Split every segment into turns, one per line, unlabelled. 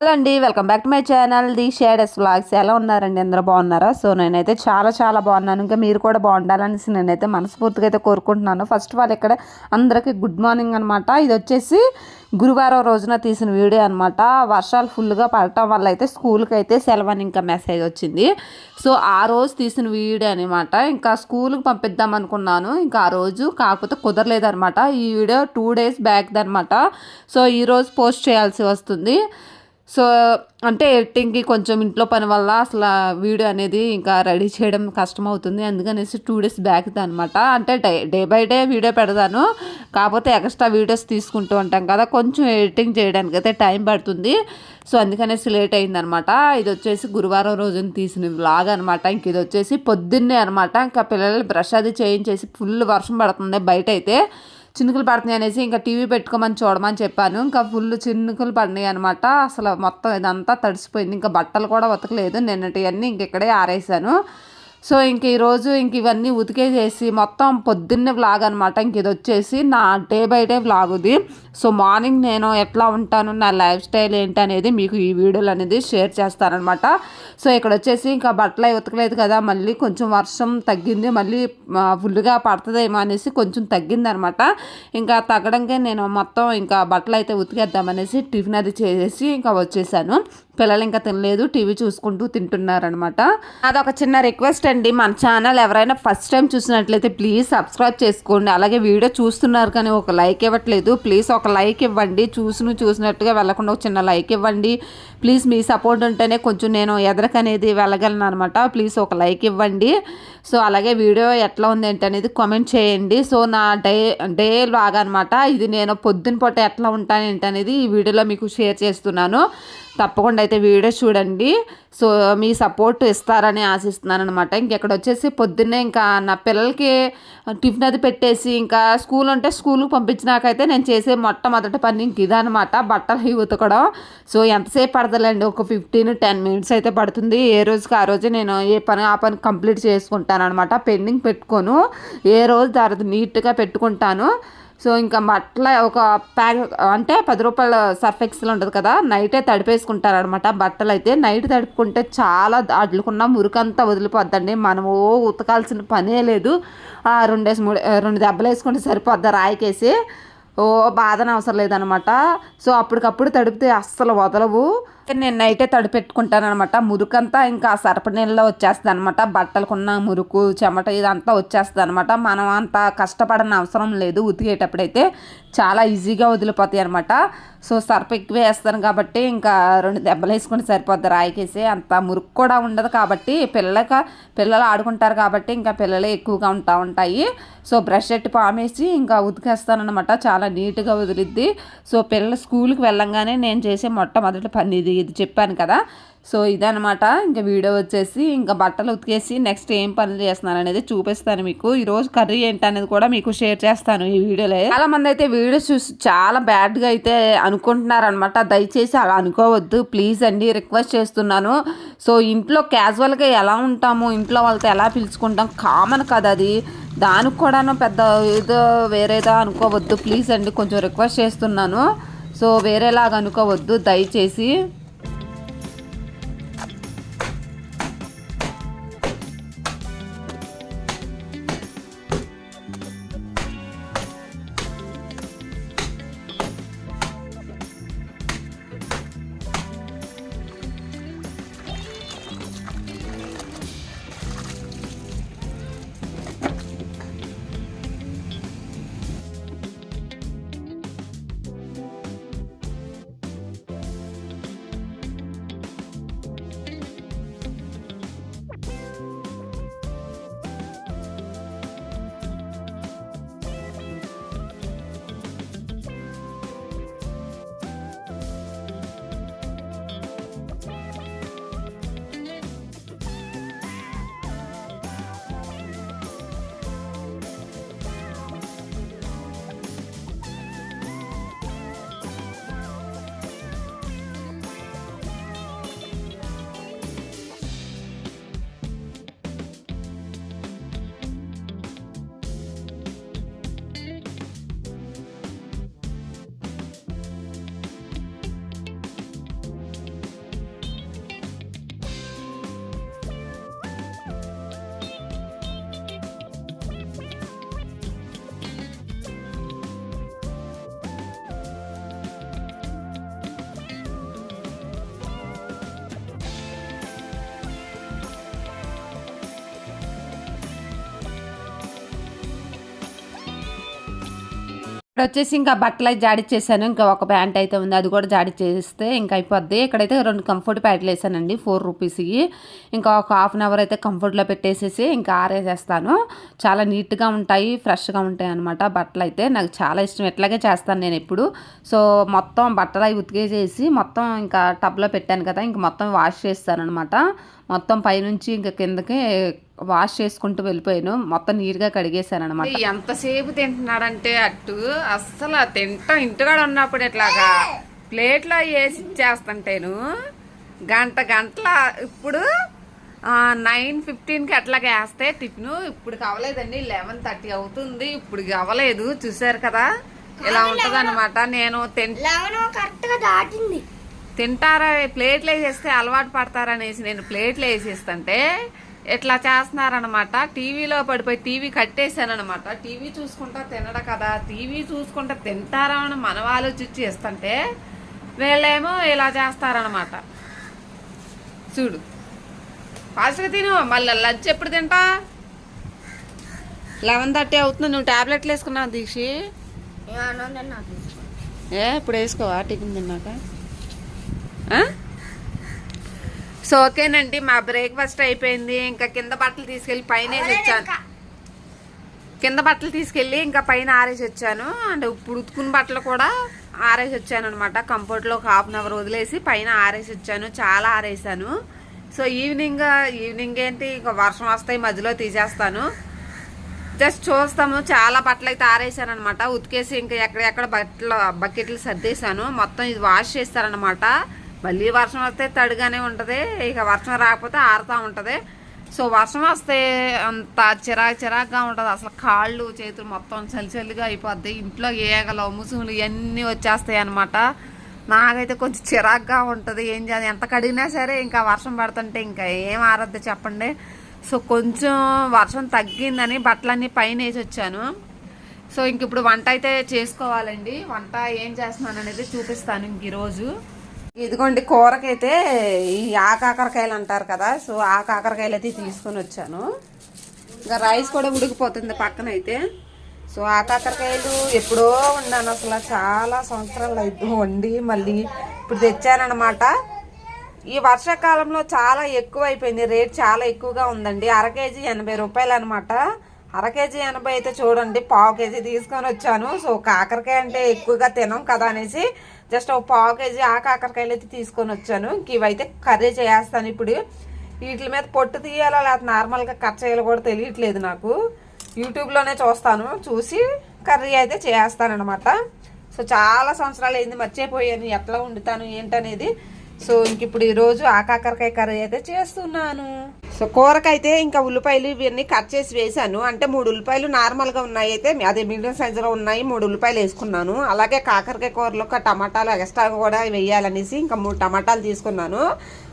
Hello అండి welcome back to my channel the shades vlogs ఎలా ఉన్నారండి? అందరూ బాగున్నారా? సో నేనైతే చాలా చాలా బాగున్నాను. ఇంకా మీరు కూడా బాగుండాలనేసి నేనైతే మనస్ఫూర్తిగా అయితే కోరుకుంటున్నాను. ఫస్ట్ ఆఫ్ ఆల్ ఇక్కడ అందరికీ గుడ్ మార్నింగ్ అనమాట ఇది వచ్చేసి గురువారం రోజున తీసిన వీడియో అనమాట వర్షాలు ఫుల్గా పడటం వల్ల అయితే స్కూల్కి అయితే సెలవు అని ఇంకా మెసేజ్ వచ్చింది. సో ఆ రోజు తీసిన వీడియో అనమాట ఇంకా స్కూల్కి పంపిద్దాం అనుకున్నాను. ఇంకా ఆ రోజు కాకపోతే కుదరలేదనమాట ఈ వీడియో టూ డేస్ బ్యాక్ అనమాట సో ఈరోజు పోస్ట్ చేయాల్సి వస్తుంది. సో అంటే ఎడిటింగ్కి కొంచెం ఇంట్లో పని వల్ల అసలు వీడియో అనేది ఇంకా రెడీ చేయడం కష్టం అవుతుంది అందుకనేసి టూ డేస్ బ్యాక్ అనమాట అంటే day day by day video పెడతాను. కాకపోతే ఎక్స్ట్రా వీడియోస్ తీసుకుంటూ ఉంటాం కదా కొంచెం ఎడిటింగ్ చేయడానికి అయితే టైం పడుతుంది. సో అందుకనేసి లేట్ అయిందనమాట ఇది వచ్చేసి గురువారం రోజున తీసిన వ్లాగ్ అనమాట ఇంక ఇది వచ్చేసి పొద్దున్నే అనమాట ఇంకా పిల్లలు బ్రష్ అది చేయించేసి ఫుల్ వర్షం పడుతుంది బయట అయితే చినుకులు పడుతున్నాయి అనేసి ఇంకా టీవీ పెట్టుకోమని చూడమని చెప్పాను. ఇంకా ఫుల్ చినుకులు పడినాయి అనమాట అసలు మొత్తం ఇదంతా తడిసిపోయింది. ఇంకా బట్టలు కూడా ఉతకలేదు. నిన్నటివన్నీ ఇంక ఇక్కడే ఆరేసాను. సో ఇంక ఈరోజు ఇంక ఇవన్నీ ఉతికేసేసి మొత్తం పొద్దున్నే వ్లాగ్ అనమాట ఇంక ఇది వచ్చేసి నా డే బై డే వ్లాగ్ ఇది. సో మార్నింగ్ నేను ఎట్లా ఉంటాను నా లైఫ్ స్టైల్ ఏంటి అనేది మీకు ఈ వీడియోలు అనేది షేర్ చేస్తానమాట సో ఇక్కడ వచ్చేసి ఇంకా బట్టలు ఉతకలేదు కదా మళ్ళీ కొంచెం వర్షం తగ్గింది మళ్ళీ ఫుల్గా పడుతుందేమో అనేసి కొంచెం తగ్గింది అనమాట ఇంకా తగ్గడంగా నేను మొత్తం ఇంకా బట్టలు అయితే ఉతికేద్దామనేసి టిఫిన్ అది చేసేసి ఇంకా వచ్చేసాను. పిల్లలు ఇంకా తినలేదు టీవీ చూసుకుంటూ తింటున్నారనమాట. అదొక చిన్న రిక్వెస్ట్ అండి. మన ఛానల్ ఎవరైనా ఫస్ట్ టైం చూసినట్లయితే ప్లీజ్ సబ్స్క్రైబ్ చేసుకోండి. అలాగే వీడియో చూస్తున్నారు కానీ ఒక లైక్ ఇవ్వట్లేదు. ప్లీజ్ ఒక లైక్ ఇవ్వండి. చూసిన చూసినట్టుగా వెళ్ళకుండా ఒక చిన్న లైక్ ఇవ్వండి. ప్లీజ్ మీ సపోర్ట్ ఉంటేనే కొంచెం నేను ఎదరకనేది వెళ్ళగలను అనమాట ప్లీజ్ ఒక లైక్ ఇవ్వండి. సో అలాగే వీడియో ఎట్లా ఉంది ఏంటి అనేది కామెంట్ చేయండి. సో నా డే డే లాగా అనమాట ఇది నేను పొద్దున పూట ఎట్లా ఉంటాను ఏంటనేది ఈ వీడియోలో మీకు షేర్ చేస్తున్నాను. తప్పకుండా అయితే వీడియో చూడండి. సో మీ సపోర్ట్ ఇస్తారని ఆశిస్తున్నాను అనమాట ఇంకెక్కడ వచ్చేసి పొద్దున్నే ఇంకా నా పిల్లలకి టిఫిన్ అది పెట్టేసి ఇంకా స్కూల్ ఉంటే స్కూల్కి పంపించినాకైతే నేను చేసే మొట్టమొదటి పని ఇంక ఇదనమాట బట్టలు ఉతకడం. సో ఎంతసేపు పడతలేండి? ఒక ఫిఫ్టీన్ టెన్ మినిట్స్ అయితే పడుతుంది. ఏ రోజుకి ఆ రోజు నేను ఏ పని ఆ పని కంప్లీట్ చేసుకుంటాను అనమాట పెండింగ్ పెట్టుకోను. ఏ రోజు తర్వాత నీట్గా పెట్టుకుంటాను. సో ఇంకా బట్టల ఒక ప్యాక్ అంటే పది రూపాయల సర్ఫ్ ఎక్సెల్ ఉంటుంది కదా నైటే తడిపేసుకుంటారనమాట బట్టలు అయితే నైట్ తడుపుకుంటే చాలా అడ్లుకున్న మురికంతా వదిలిపోద్దండి. మనము ఉతకాల్సిన పనే లేదు. రెండేసి మూడు రెండు దెబ్బలు వేసుకుంటే సరిపోద్ది రాయికేసి. ఓ బాధన అవసరం లేదనమాట సో అప్పటికప్పుడు తడిపితే అస్సలు వదలవు. నేను నైటే తడిపెట్టుకుంటాను అనమాట మురుకంతా ఇంకా సరప నీళ్ళలో వచ్చేస్తుంది అనమాట బట్టలకున్న మురుకు చెమట ఇదంతా వచ్చేస్తుంది అనమాట మనం అంత కష్టపడని అవసరం లేదు ఉతికేటప్పుడైతే. చాలా ఈజీగా వదిలిపోతాయి అనమాట సో సర్ప ఎక్కువ వేస్తాను కాబట్టి ఇంకా రెండు దెబ్బలు వేసుకుని సరిపోద్ది. రాయికేసి అంత మురుకు కూడా ఉండదు కాబట్టి పిల్లక పిల్లలు ఆడుకుంటారు కాబట్టి ఇంకా పిల్లలే ఎక్కువగా ఉంటా ఉంటాయి. సో బ్రష్ ఎట్టి పామేసి ఇంకా ఉతికేస్తానమాట చాలా నీట్గా వదిలిద్ది. సో పిల్లలు స్కూల్కి వెళ్ళంగానే నేను చేసే మొట్టమొదటి పని ఇది. ఇది చెప్పాను కదా. సో ఇదనమాట ఇంకా వీడియో వచ్చేసి ఇంకా బట్టలు ఉతికేసి నెక్స్ట్ ఏం పనులు చేస్తున్నాను అనేది చూపిస్తాను మీకు. ఈరోజు కర్రీ ఏంటి అనేది కూడా మీకు షేర్ చేస్తాను ఈ వీడియోలో. చాలా మంది అయితే వీడియోస్ చూసి చాలా బ్యాడ్గా అయితే అనుకుంటున్నారనమాట దయచేసి అలా అనుకోవద్దు. ప్లీజ్ అండి రిక్వెస్ట్ చేస్తున్నాను. సో ఇంట్లో క్యాజువల్గా ఎలా ఉంటాము? ఇంట్లో వాళ్ళతో ఎలా పిలుచుకుంటాం? కామన్ కదా అది. దానికి కూడాను పెద్ద ఏదో వేరేదా అనుకోవద్దు. ప్లీజ్ అండి కొంచెం రిక్వెస్ట్ చేస్తున్నాను. సో వేరేలాగా అనుకోవద్దు. దయచేసి ఇక్కడ వచ్చేసి ఇంకా బట్టలు అయితే జాడి చేశాను. ఇంకా ఒక ప్యాంట్ అయితే ఉంది. అది కూడా జాడి చేస్తే ఇంకా అయిపోద్ది. ఇక్కడైతే రెండు కంఫర్ట్ ప్యాంట్లు వేసానండి. ఫోర్ రూపీస్కి ఇంకా ఒక హాఫ్ అన్ అవర్ అయితే కంఫర్ట్లో పెట్టేసేసి ఇంకా ఆరేసేస్తాను. చాలా నీట్గా ఉంటాయి ఫ్రెష్గా ఉంటాయి అనమాట బట్టలు అయితే. నాకు చాలా ఇష్టం. ఎట్లాగే చేస్తాను నేను ఎప్పుడు. సో మొత్తం బట్టలు అవి ఉతికేసేసి మొత్తం ఇంకా టబ్లో పెట్టాను కదా. ఇంకా మొత్తం వాష్ చేస్తాను అనమాట మొత్తం పైనుంచి ఇంకా కిందకి వాష్ చేసుకుంటూ వెళ్ళిపోయాను. మొత్తం నీట్గా కడిగేశాను అనమాట ఎంతసేపు తింటున్నాడంటే అట్టు అస్సలు తింటా. ఇంటికాడ ఉన్నప్పుడు ఇట్లాగా ప్లేట్లో వేసి ఇచ్చేస్తుంటేను గంట గంటల ఇప్పుడు నైన్ ఫిఫ్టీన్కి అట్లాగే వేస్తే టిఫిన్ ఇప్పుడు కావలేదండి. లెవెన్ థర్టీ అవుతుంది. ఇప్పుడు అవ్వలేదు చూసారు కదా? ఇలా ఉంటది నేను తింటా
లెవెన్ కరెక్ట్గా దాటింది.
తింటారా? ప్లేట్లు వేసేస్తే అలవాటు పడతారనేసి నేను ప్లేట్లు వేసేస్తుంటే ఇట్లా చేస్తున్నారనమాట టీవీలో పడిపోయి టీవీ కట్టేశానమాట టీవీ చూసుకుంటా తినడం కదా? టీవీ చూసుకుంటా తింటారా అని మనం ఆలోచించి ఇస్తుంటే వీళ్ళేమో ఇలా చేస్తారనమాట చూడు. ఫాస్ట్గా తిను. మళ్ళీ లంచ్ ఎప్పుడు తింటా? లెవెన్ థర్టీ అవుతుంది. నువ్వు టాబ్లెట్లు వేసుకున్నావు దీక్షి? ఏ ఇప్పుడు వేసుకోవా? టిఫిన్ తిన్నాక? సో ఓకేనండి మా బ్రేక్ఫాస్ట్ అయిపోయింది. ఇంకా కింద బట్టలు తీసుకెళ్ళి పైన వచ్చాను కింద బట్టలు తీసుకెళ్ళి ఇంకా పైన ఆరేసి వచ్చాను. అండ్ ఇప్పుడు ఉతుకున్న బట్టలు కూడా ఆరేసి వచ్చాను అనమాట కంఫర్ట్లో ఒక హాఫ్ అన్ అవర్ వదిలేసి పైన ఆరేసి వచ్చాను. చాలా ఆరేసాను. సో ఈవినింగ్ ఈవినింగ్ ఏంటి? ఇంకా వర్షం వస్తాయి మధ్యలో తీసేస్తాను. జస్ట్ చూస్తాము. చాలా బట్టలు అయితే ఆరేసాను అనమాట ఉతికేసి ఇంకా ఎక్కడెక్కడ బట్టలు బకెట్లు సర్దేశాను. మొత్తం ఇది వాష్ చేస్తారనమాట మళ్ళీ వర్షం వస్తే తడిగానే ఉంటుంది. ఇక వర్షం రాకపోతే ఆరుతూ ఉంటుంది. సో వర్షం వస్తే అంత చిరాకు చిరాకుగా ఉంటుంది. అసలు కాళ్ళు చేతులు మొత్తం చలి చలిగా అయిపోద్ది. ఇంట్లో ఏగలు ముసుగులు ఇవన్నీ వచ్చేస్తాయి అనమాట నాకైతే కొంచెం చిరాకుగా ఉంటుంది. ఏం చేయాలి? ఎంత కడిగినా సరే ఇంకా వర్షం పడుతుంటే ఇంకా ఏం ఆరద్దు చెప్పండి. సో కొంచెం వర్షం తగ్గిందని బట్టలన్నీ పైన వేసి వచ్చాను. సో ఇంక ఇప్పుడు వంట అయితే చేసుకోవాలండి. వంట ఏం చేస్తున్నాను అనేది చూపిస్తాను ఇంక ఈరోజు. ఇదిగోండి కూరకైతే ఈ ఆకాకరకాయలు అంటారు కదా సో ఆ కాకరకాయలు అయితే తీసుకొని వచ్చాను. ఇంకా రైస్ కూడా ఉడికిపోతుంది పక్కన అయితే సో ఆ కాకరకాయలు ఎప్పుడో ఉన్నాను అసలు చాలా సంవత్సరాలు అయితే వండి మళ్ళీ ఇప్పుడు తెచ్చానమాట ఈ వర్షాకాలంలో చాలా ఎక్కువ అయిపోయింది రేట్ చాలా ఎక్కువగా ఉందండి. అర కేజీ ఎనభై రూపాయలు అనమాట అర కేజీ ఎనభై అయితే చూడండి పావు కేజీ తీసుకొని వచ్చాను. సో కాకరకాయ అంటే ఎక్కువగా తినం కదా అనేసి జస్ట్ ఒక పావు కేజీ ఆ కాకరకాయలు అయితే తీసుకొని వచ్చాను. ఇంక ఇవైతే కర్రీ చేస్తాను ఇప్పుడు. వీటి మీద పొట్టు తీయాలో లేకపోతే నార్మల్గా కట్ చేయాలో కూడా తెలియట్లేదు నాకు. యూట్యూబ్లోనే చూస్తాను. చూసి కర్రీ అయితే చేస్తానన్నమాట. సో చాలా సంవత్సరాలు అయింది మర్చిపోయాను. ఎట్లా వండుతాను ఏంటనేది. సో ఇంక ఇప్పుడు ఈరోజు ఆ కాకరకాయ కర్రీ అయితే చేస్తున్నాను. సో కూరకైతే ఇంకా ఉల్లిపాయలు ఇవన్నీ కట్ చేసి వేసాను అంటే మూడు ఉల్లిపాయలు నార్మల్గా ఉన్నాయి అయితే అదే మీడియం సైజులో ఉన్నాయి మూడు ఉల్లిపాయలు వేసుకున్నాను. అలాగే కాకరకాయ కూరలో ఒక టమాటాలు ఎక్స్ట్రా కూడా వేయాలనేసి ఇంకా మూడు టమాటాలు తీసుకున్నాను.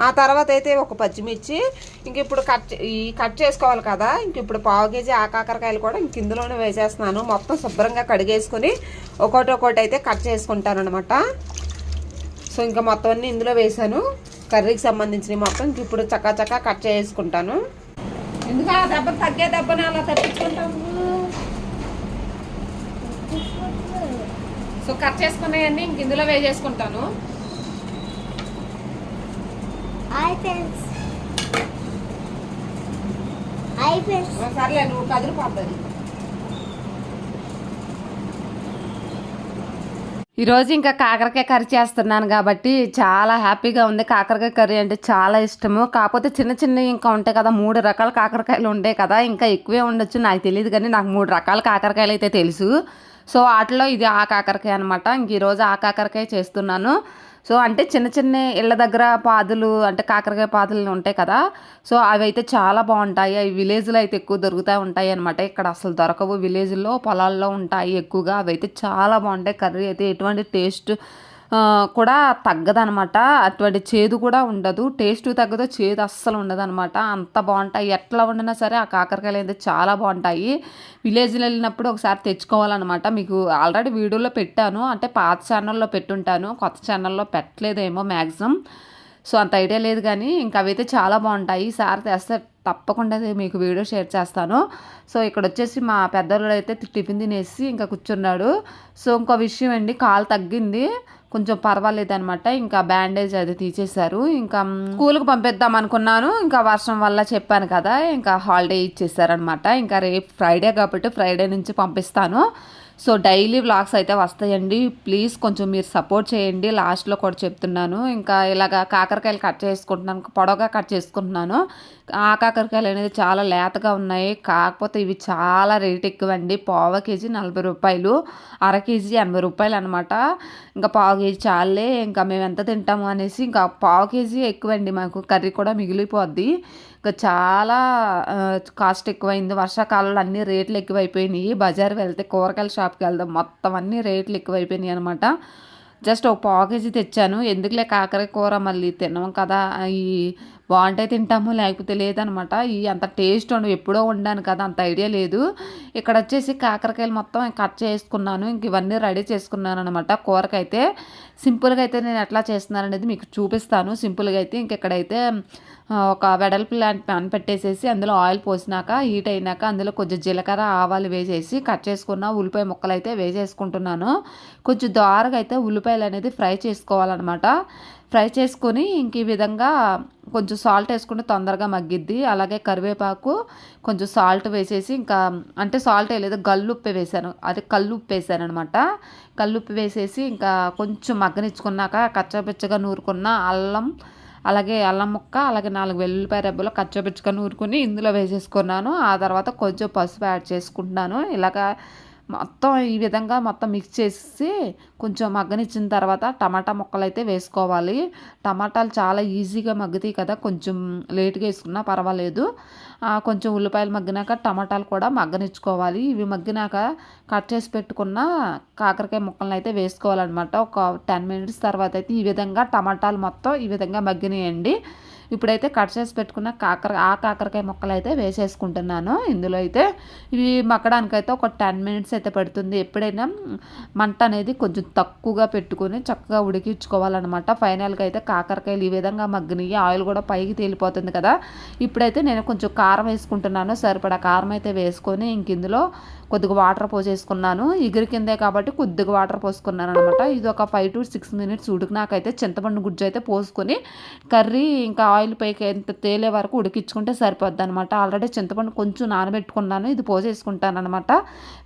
ఆ తర్వాత అయితే ఒక పచ్చిమిర్చి ఇంక ఇప్పుడు కట్ చే- ఈ కట్ చేసుకోవాలి కదా ఇంక ఇప్పుడు పావు కేజీ ఆ కాకరకాయలు కూడా ఇంక ఇందులోనే వేసేస్తున్నాను. మొత్తం శుభ్రంగా కడిగేసుకొని ఒకటి ఒకటి అయితే కట్ చేసుకుంటాను అనమాట సో ఇంకా మొత్తం అన్ని ఇందులో వేసాను కర్రీకి సంబంధించినవి మొత్తం ఇంక ఇప్పుడు చక్కా చక్కా కట్ చేసుకుంటాను. ఎందుకు ఆ దెబ్బ తగ్గే దెబ్బని అలా తప్పించుకుంటాము సో కట్ చేసుకున్నాయన్నీ ఇంక ఇందులో వేసేసుకుంటాను. సర్లే నువ్వు కదిలిపోతుంది ఈరోజు ఇంకా కాకరకాయ కర్రీ చేస్తున్నాను కాబట్టి చాలా హ్యాపీగా ఉంది. కాకరకాయ కర్రీ అంటే చాలా ఇష్టము. కాకపోతే చిన్న చిన్నవి ఇంకా ఉంటాయి కదా మూడు రకాల కాకరకాయలు ఉంటాయి కదా ఇంకా ఎక్కువే ఉండొచ్చు. నాకు తెలియదు కానీ నాకు మూడు రకాల కాకరకాయలు అయితే తెలుసు. సో వాటిలో ఇది ఆ కాకరకాయ అనమాట ఇంక ఈరోజు ఆ కాకరకాయ చేస్తున్నాను. సో అంటే చిన్న చిన్న ఇళ్ళ దగ్గర పాదులు అంటే కాకరకాయ పాదులు ఉంటాయి కదా. సో అవి అయితే చాలా బాగుంటాయి. అవి విలేజ్లో అయితే ఎక్కువ దొరుకుతూ ఉంటాయి అనమాట ఇక్కడ అసలు దొరకవు. విలేజ్లో పొలాల్లో ఉంటాయి ఎక్కువగా. అవి అయితే చాలా బాగుంటాయి. కర్రీ అయితే ఎటువంటి టేస్ట్ కూడా తగ్గదనమాట. అటువంటి చేదు కూడా ఉండదు. టేస్ట్ తగ్గదు చేదు అస్సలు ఉండదు అనమాట అంత బాగుంటాయి. ఎట్లా వండినా సరే ఆ కాకరకాయలు అయితే చాలా బాగుంటాయి. విలేజ్లో వెళ్ళినప్పుడు ఒకసారి తెచ్చుకోవాలన్నమాట. మీకు ఆల్రెడీ వీడియోలో పెట్టాను. అంటే పాత ఛానల్లో పెట్టుంటాను. కొత్త ఛానల్లో పెట్టలేదేమో మ్యాక్సిమం సో అంత ఐడియా లేదు కానీ ఇంకా అవైతే చాలా బాగుంటాయి. ఈసారి తెస్తే తప్పకుండా మీకు వీడియో షేర్ చేస్తాను. సో ఇక్కడ వచ్చేసి మా పెద్దోళ్ళు అయితే టిఫిన్ తినేసి ఇంకా కూర్చున్నాడు. సో ఇంకో విషయం అండి. కాలు తగ్గింది. కొంచెం పర్వాలేదు అనమాట ఇంకా బ్యాండేజ్ అది తీసేశారు. ఇంకా స్కూల్కి పంపిద్దాం అనుకున్నాను. ఇంకా వర్షం వల్ల చెప్పాను కదా ఇంకా హాలిడే ఇచ్చేసారనమాట ఇంకా రేపు ఫ్రైడే కాబట్టి ఫ్రైడే నుంచి పంపిస్తాను. సో డైలీ వ్లాగ్స్ అయితే వస్తాయండి. ప్లీజ్ కొంచెం మీరు సపోర్ట్ చేయండి. లాస్ట్లో కూడా చెప్తున్నాను. ఇంకా ఇలాగ కాకరకాయలు కట్ చేసుకుంటున్నాను పొడవుగా కట్ చేసుకుంటున్నాను. కాకరకాయలు అనేది చాలా లేతగా ఉన్నాయి. కాకపోతే ఇవి చాలా రేట్ ఎక్కువ అండి పావు కేజీ నలభై రూపాయలు అర కేజీ ఎనభై రూపాయలు అనమాట ఇంకా పావు కేజీ చాలే ఇంకా మేము ఎంత తింటాము అనేసి ఇంకా పావు కేజీ ఎక్కువండి మాకు. కర్రీ కూడా మిగిలిపోద్ది. ఇంకా చాలా కాస్ట్ ఎక్కువైంది. వర్షాకాలంలో అన్ని రేట్లు ఎక్కువైపోయినాయి. బజార్ వెళ్తే కూరగాయల షాప్కి వెళ్దాం. మొత్తం అన్ని రేట్లు ఎక్కువైపోయినాయి అనమాట జస్ట్ ఒక పావు కేజీ తెచ్చాను. ఎందుకులే కాకర కూర మళ్ళీ తినము కదా? ఈ బాగుంటే తింటాము లేకపోతే లేదనమాట. ఈ అంత టేస్ట్ ఉండవు ఎప్పుడో వండాను కదా అంత ఐడియా లేదు. ఇక్కడ వచ్చేసి కాకరకాయలు మొత్తం కట్ చేసుకున్నాను. ఇంక ఇవన్నీ రెడీ చేసుకున్నాను అనమాట కూరకైతే సింపుల్గా అయితే నేను ఎట్లా చేస్తున్నాను అనేది మీకు చూపిస్తాను. సింపుల్గా అయితే ఇంక ఇక్కడైతే ఒక వెడల్పు లాంటి పాన్ పెట్టేసేసి అందులో ఆయిల్ పోసినాక హీట్ అయినాక అందులో కొంచెం జీలకర్ర ఆవాలు వేసేసి కట్ చేసుకున్న ఉల్లిపాయ ముక్కలు అయితే వేసేసుకుంటున్నాను. కొంచెం దారగా అయితే ఉల్లిపాయలు అనేది ఫ్రై చేసుకోవాలన్నమాట. ఫ్రై చేసుకొని ఇంక ఈ విధంగా కొంచెం సాల్ట్ వేసుకుంటే తొందరగా మగ్గిద్ది. అలాగే కరివేపాకు కొంచెం సాల్ట్ వేసేసి ఇంకా అంటే సాల్ట్ వేయలేదు గల్లుప్పు వేసాను. అది కల్లుప్పు వేసాను అనమాట కల్లుప్పు వేసేసి ఇంకా కొంచెం మగ్గనిచ్చుకున్నాక కచ్చపిచ్చగా నూరుకున్న అల్లం అలాగే అల్లం ముక్క అలాగే నాలుగు వెల్లుల్లిపాయ రెబ్బలు కచ్చపిచ్చగా ఊరుకుని ఇందులో వేసేసుకున్నాను. ఆ తర్వాత కొంచెం పసుపు యాడ్ చేసుకుంటున్నాను. ఇలాగా మొత్తం ఈ విధంగా మొత్తం మిక్స్ చేసి కొంచెం మగ్గనిచ్చిన తర్వాత టమాటా ముక్కలు అయితే వేసుకోవాలి. టమాటాలు చాలా ఈజీగా మగ్గుతాయి కదా కొంచెం లేట్గా వేసుకున్నా పర్వాలేదు. కొంచెం ఉల్లిపాయలు మగ్గినాక టమాటాలు కూడా మగ్గనిచ్చుకోవాలి. ఇవి మగ్గినాక కట్ చేసి పెట్టుకున్న కాకరకాయ ముక్కలను అయితే వేసుకోవాలన్నమాట. ఒక టెన్ మినిట్స్ తర్వాత అయితే ఈ విధంగా టమాటాలు మొత్తం ఈ విధంగా మగ్గినాయండి. ఇప్పుడైతే కట్ చేసి పెట్టుకున్న కాకర ఆ కాకరకాయ ముక్కలు అయితే వేసేసుకుంటున్నాను. ఇందులో అయితే ఇవి మక్కడానికైతే ఒక టెన్ మినిట్స్ అయితే పడుతుంది. ఎప్పుడైనా మంట అనేది కొంచెం తక్కువగా పెట్టుకొని చక్కగా ఉడికించుకోవాలన్నమాట. ఫైనల్గా అయితే కాకరకాయలు ఈ విధంగా మగ్గినాయి ఆయిల్ కూడా పైకి తేలిపోతుంది కదా. ఇప్పుడైతే నేను కొంచెం కారం వేసుకుంటున్నాను. సరిపడా కారం అయితే వేసుకొని ఇంక ఇందులో కొద్దిగా వాటర్ పోసేసుకున్నాను. ఎగిరి కిందే కాబట్టి కొద్దిగా వాటర్ పోసుకున్నాను అనమాట ఇది ఒక ఫైవ్ టు సిక్స్ మినిట్స్ ఉడికినాకైతే చింతపండు గుజ్జు అయితే పోసుకొని కర్రీ ఇంకా ఆయిల్ పైకి ఎంత తేలే వరకు ఉడికించుకుంటే సరిపోద్ది అనమాట ఆల్రెడీ చింతపండు కొంచెం నానబెట్టుకున్నాను. ఇది పోసేసుకుంటాను అనమాట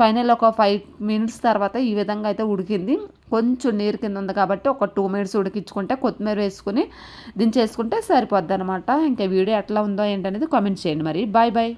ఫైనల్ ఒక ఫైవ్ మినిట్స్ తర్వాత ఈ విధంగా అయితే ఉడికింది. కొంచెం నీరు కింద ఉంది కాబట్టి ఒక టూ మినిట్స్ ఉడికించుకుంటే కొత్తిమీర వేసుకుని దించేసుకుంటే సరిపోద్ది అనమాట ఇంకా వీడియో ఎట్లా ఉందో ఏంటనేది కామెంట్ చేయండి మరి. Bye bye